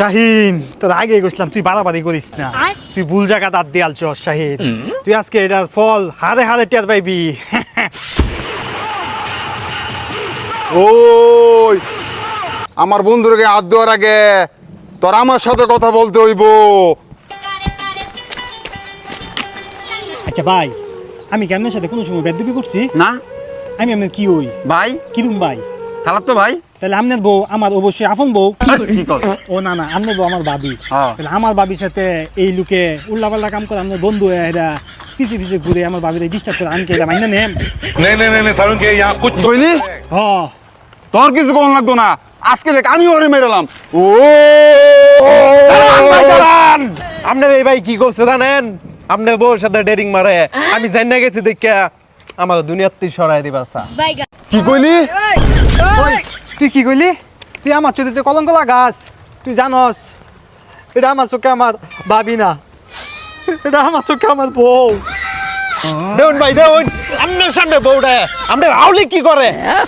শাহিন তোর আগে গেছিলাম তুই বাড়াবাড়ি করিস না। তুই ভুল জায়গা দাঁত দিয়ে আলছস শাহিন তুই আজকে এটার ফল হারে হারে টের পাইবি। ওই আমার বন্ধুরকে হাত দেওয়ার আগে তোর আমার সাথে কথা বলতে হইব। আচ্ছা ভাই আমি কি আপনার সাথে কোনো সময় বেদবি করছি? না। আমি আপনার কি হই? ভাই? কিরম ভাই? খালার তো ভাই। তাহলে আপনার বউ আমার অবশ্যই আপন বউ। ও না না আপনার বউ আমার বাবি। হ্যাঁ। তাহলে আমার বাবির সাথে এই লোকে উল্লা পাল্লা কাম করে আপনার বন্ধু এরা পিছে পিছে ঘুরে আমার বাবিতে ডিস্টার্ব করে আমি কেটা মাইনা নেম নে তোর কিছু কোন লাগতো না। আজকে দেখ আমি ওরে মেরেলাম ও! আপনার এই ভাই কি করছে জানেন? আপনার বউর সাথে ডেরিং মারে। আমি জানি গেছি দেখা আমার দুনিয়াতে সরাই দিবা কি কইলি? তুই কি কইলি? তুই আমার চোখে কলঙ্ক লাগাস তুই জানস এটা আমার চোখে আমার ভাবি না। এটা আমার চোখে আমার বউ। দেউন ভাই দেউন আপনার সামনে বউটা আমরা আউলি কি করে? হ্যাঁ,